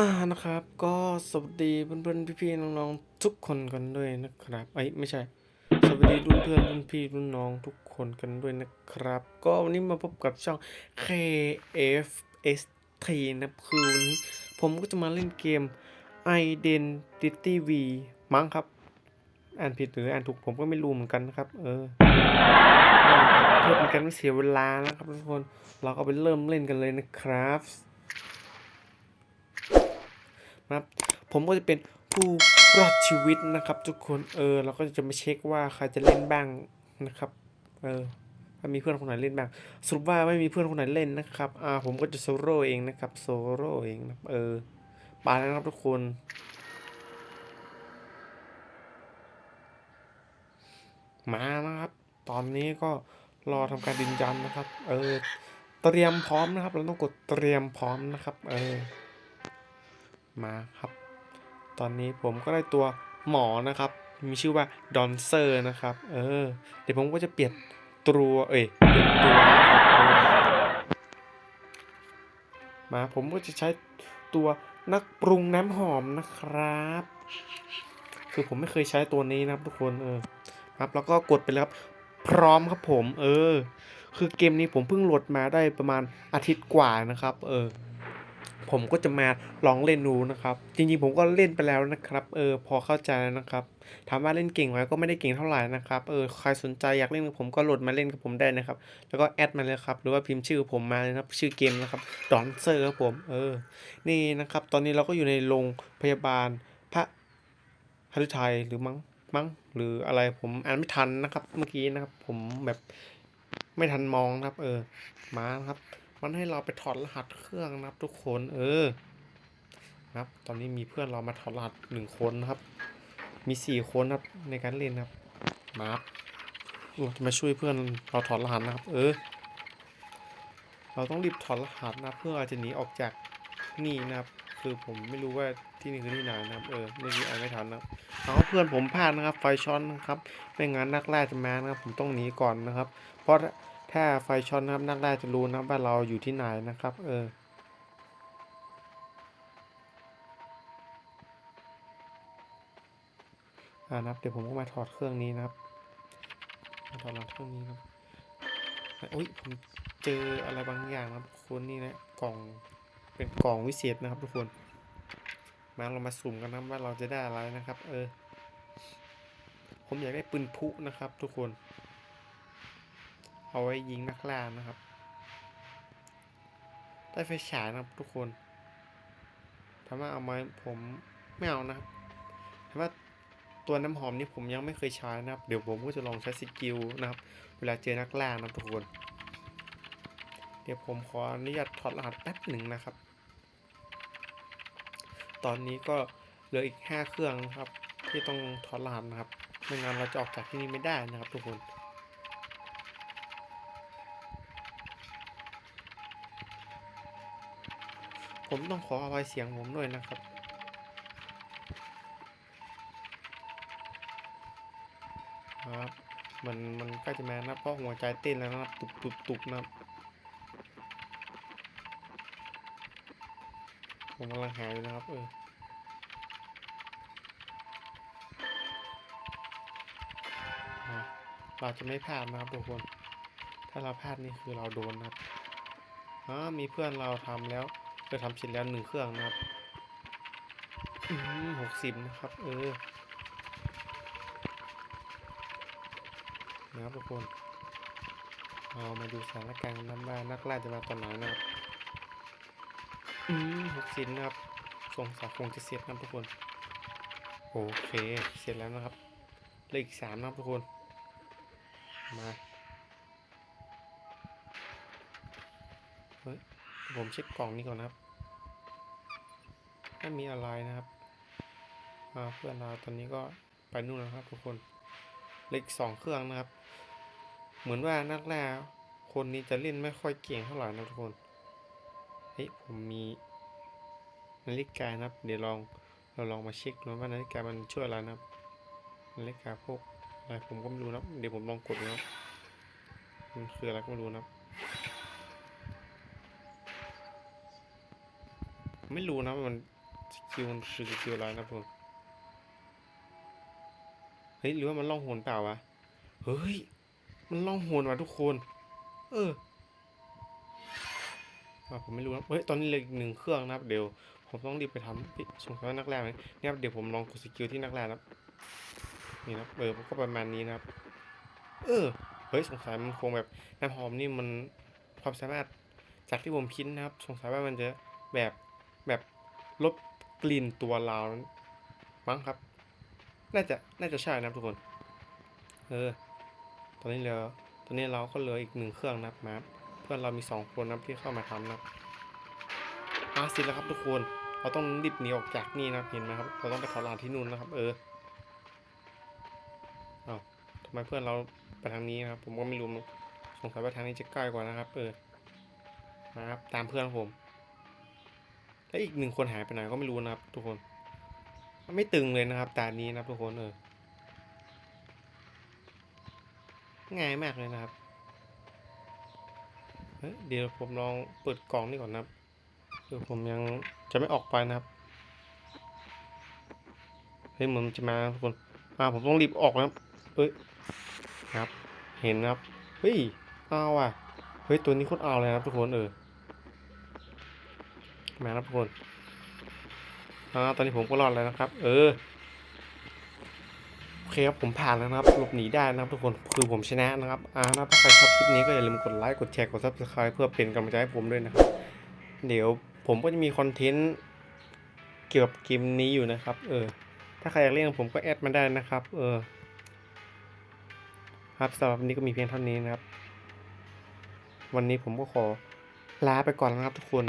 อ่านะครับ ก็สวัสดีเพื่อนๆพี่ๆน้องๆทุกคนกันด้วยนะครับไอ้ยไม่ใช่ สวัสดีรุ่นเพื่อนรุ่นพี่รุ่นน้องทุกคนกันด้วยนะครับ ก็วันนี้มาพบกับช่อง KFST นะคือวันนี้ผมก็จะมาเล่นเกม Identity V มั้งครับ อ่านผิดหรืออ่านถูกผมก็ไม่รู้เหมือนกันนะครับ เออเพื่อเป็นการไม่เสียเวลานะครับทุกคนเราก็ไปเริ่มเล่นกันเลยนะครับ นะครับ ผมก็จะเป็นผู้รอดชีวิตนะครับ ทุกคนเออเราก็จะมาเช็คว่าใครจะเล่นบ้างนะครับเออถ้ามีเพื่อนคนไหนเล่นบ้างสรุปว่าไม่มีเพื่อนคนไหนเล่นนะครับอ่าผมก็จะโซโล่เองนะครับโซโล่เองนะเออไปแล้วนะครับทุกคนมานะครับ ตอนนี้ก็รอทำการยืนยันนะครับ เออ เตรียมพร้อมนะครับ เราต้องกดเตรียมพร้อมนะครับ เออ มาครับ ตอนนี้ผมก็ได้ตัวหมอนะครับ มีชื่อว่าดอนเซอร์นะครับ เออ เดี๋ยวผมก็จะเปลี่ยนตัวเอ้ยเปลี่ยนตัวมาผมก็จะใช้ตัวนักปรุงน้ำหอมนะครับ คือผมไม่เคยใช้ตัวนี้นะครับทุกคนเออครับแล้วก็กดไปแล้วครับพร้อมครับผม เออ คือเกมนี้ผมเพิ่งโหลดมาได้ประมาณอาทิตย์กว่านะครับ เออ ผมก็จะมาลองเล่นดูนะครับ จริงๆผมก็เล่นไปแล้วนะครับ เออพอเข้าใจแล้วนะครับ ถามว่าเล่นเก่งไหมก็ไม่ได้เก่งเท่าไหร่นะครับ เออใครสนใจอยากเล่นกับผมก็โหลดมาเล่นกับผมได้นะครับ แล้วก็แอดมาเลยครับ หรือว่าพิมพ์ชื่อผมมาเลยนะครับ ชื่อเกมนะครับ ดอนเซอร์ครับผม เออ นี่นะครับ ตอนนี้เราก็อยู่ในโรงพยาบาลพระฮฤทัยหรือมั้ง มั้ง หรืออะไรผมอ่านไม่ทันนะครับ เมื่อกี้นะครับ ผมแบบไม่ทันมองนะครับ เออ มาครับ มันให้เราไปถอดรหัสเครื่องนะครับทุกคน เออ ครับ ตอนนี้มีเพื่อนเรามาถอดรหัสหนึ่งคนนะครับ มีสี่คนครับในการเล่นนะครับ มาครับเราจะมาช่วยเพื่อนเราถอดรหัสนะครับ เออ เราต้องรีบถอดรหัสนะเพื่อจะหนีออกจากนี่นะครับ คือผมไม่รู้ว่าที่นี่คือที่ไหนนะครับ เออเมื่อกี้อ่านไม่ทันนะครับเอาเพื่อนผมพลาดนะครับ ไฟช็อตนะครับ ไม่งั้นนักล่าจะมานะครับ ผมต้องหนีก่อนนะครับ เพราะ ถ้าไฟช็อตนะครับนักล่าจะรู้นะว่าเราอยู่ที่ไหนนะครับ เอออ่านะครับเดี๋ยวผมก็มาถอดเครื่องนี้นะครับมาถอดรหัสเครื่องนี้ครับอุ้ยผมเจออะไรบางอย่างนะครับทุกคนนี่นะกล่องเป็นกล่องวิเศษนะครับทุกคน มาเรามาสุ่มกันนะว่าเราจะได้อะไรนะครับ เออ ผมอยากได้ปืนพุนะครับ ทุกคน เอาไว้ยิงนักล่านะครับได้ไฟฉายนะครับทุกคนถามว่าเอาไหมผมไม่เอานะครับถามว่าตัวน้ำหอมนี่ผมยังไม่เคยใช้นะครับ เดี๋ยวผมก็จะลองใช้สกิลนะครับ เวลาเจอนักล่านะครับทุกคน เดี๋ยวผมขออนุญาตถอดรหัสแป๊บหนึ่งนะครับ ตอนนี้ก็เหลืออีก 5 เครื่องนะครับ ที่ต้องถอดรหัสนะครับ ไม่งั้นเราจะออกจากที่นี่ไม่ได้นะครับทุกคน ผมต้องขออภัยเสียงผมด้วยนะครับ ครับ มันมันใกล้จะแมานะเพราะหัวใจเต้นแล้วนะครับตุบตุบตุบนะผมกำลังหาอยู่นะครับเออเราจะไม่พลาดนะครับทุกคน ถ้าเราพลาดนี่คือเราโดนนะครับอ๋อมีเพื่อนเราทำแล้ว เพื่อทำเสร็จแล้วหนึ่งเครื่องนะครับอืมหกสิบนะครับ เออนะครับทุกคนเอามาดูสถานการณ์น้ำว่านักล่าจะมาตอนไหนนะครับอืมหกสิบนะครับสงสัยคงจะเสร็จนะทุกคน โอเค เสร็จแล้วนะครับเหลืออีกสามนะครับทุกคน มาเฮ้ยผมเช็คกล่องนี้ก่อนนะครับ ไม่มีอะไรนะครับอ่าเพื่อนเราตอนนี้ก็ไปนู่นแล้วครับทุกคนเล็กสองเครื่องนะครับ เหมือนว่านักล่คนนี้จะเล่นไม่ค่อยเก่งเท่าไหร่นะทุกคนเฮ้ยผมมีนาฬิกานะครับ เดี๋ยวลองเราลองมาเช็คดูว่านาฬิกามันช่วยอะไรนะครับนาฬิกาพวกอะไรผมก็ไม่รู้นะเดี๋ยวผมลองกดดูนะครับมันคืออะไรก็ไม่รู้นะไม่รู้นะมัน สกิลมันคือสกิลอะไรนะครับผมเฮ้ยหรือว่ามันล่องหนเปล่าวะ เฮ้ย มันล่องหนว่ะทุกคน เอออะผมไม่รู้นะเฮ้ย ตอนนี้เหลืออีกหนึ่งเครื่องนะครับ เดี๋ยว ผมต้องรีบไปทำพี่สงสัยว่านักแรกไหมเนี่ยครับเดี๋ยวผมลองกดสกิลที่นักแรกนะนี่นะครับเออก็ประมาณนี้นะครับ เออ เฮ้ย สงสัยมันคงแบบน้ำหอมนี่มันความสามารถจากที่ผมคิดนะครับ สงสัยว่ามันจะแบบแบบลบ กลิ่นตัวเรามั้งครับ น่าจะ น่าจะใช่นะทุกคน เออ ตอนนี้เหลือตอนนี้เราก็เหลืออีกหนึ่งเครื่องนะครับมาเพื่อนเรามีสองคนนับที่เข้ามาทำนับอาสิแล้วครับทุกคน เราต้องรีบหนีออกจากนี่นะเห็นไหมครับ เราต้องไปถอดรหัสที่นู่นนะครับ เออเอาทำไมเพื่อนเราไปทางนี้นะครับ ผมก็ไม่รู้สงสัยว่าทางนี้จะใกล้กว่านะครับ เออนะครับ ตามเพื่อนผม และอีกหนึ่งคนหายไปไหนก็ไม่รู้นะครับ ทุกคน ไม่ตึงเลยนะครับตานี้นะครับทุกคนเออง่ายมากเลยนะครับเดี๋ยวผมลองเปิดกล่องนี่ก่อนนะครับเดี๋ยวผมยังจะไม่ออกไปนะครับเฮ้ยเหมือนมันจะมาทุกคนอ่าผมต้องรีบออกนะครับเอ้ยครับ เห็นนะครับเฮ้ยเอาว่ะเฮ้ยตัวนี้โคตรเอาเลยนะครับทุกคนเออ มาครับทุกคนอ่าตอนนี้ผมก็รอดแล้วนะครับ เออโอเคครับผมผ่านแล้วนะครับหลบหนีได้นะครับทุกคนคือผมชนะนะครับอ่านะถ้าใครชอบคลิปนี้ก็อย่าลืมกดไลค์กดแชร์กด subscribe เพื่อเป็นกำลังใจให้ผมด้วยนะครับ เดี๋ยวผมก็จะมีคอนเทนต์เกี่ยวกับเกมนี้อยู่นะครับ เออ ถ้าใครอยากเล่นกับผมก็แอดมาได้นะครับ เออ ครับสำหรับวันนี้ก็มีเพียงเท่านี้นะครับ วันนี้ผมก็ขอลาไปก่อนนะครับทุกคน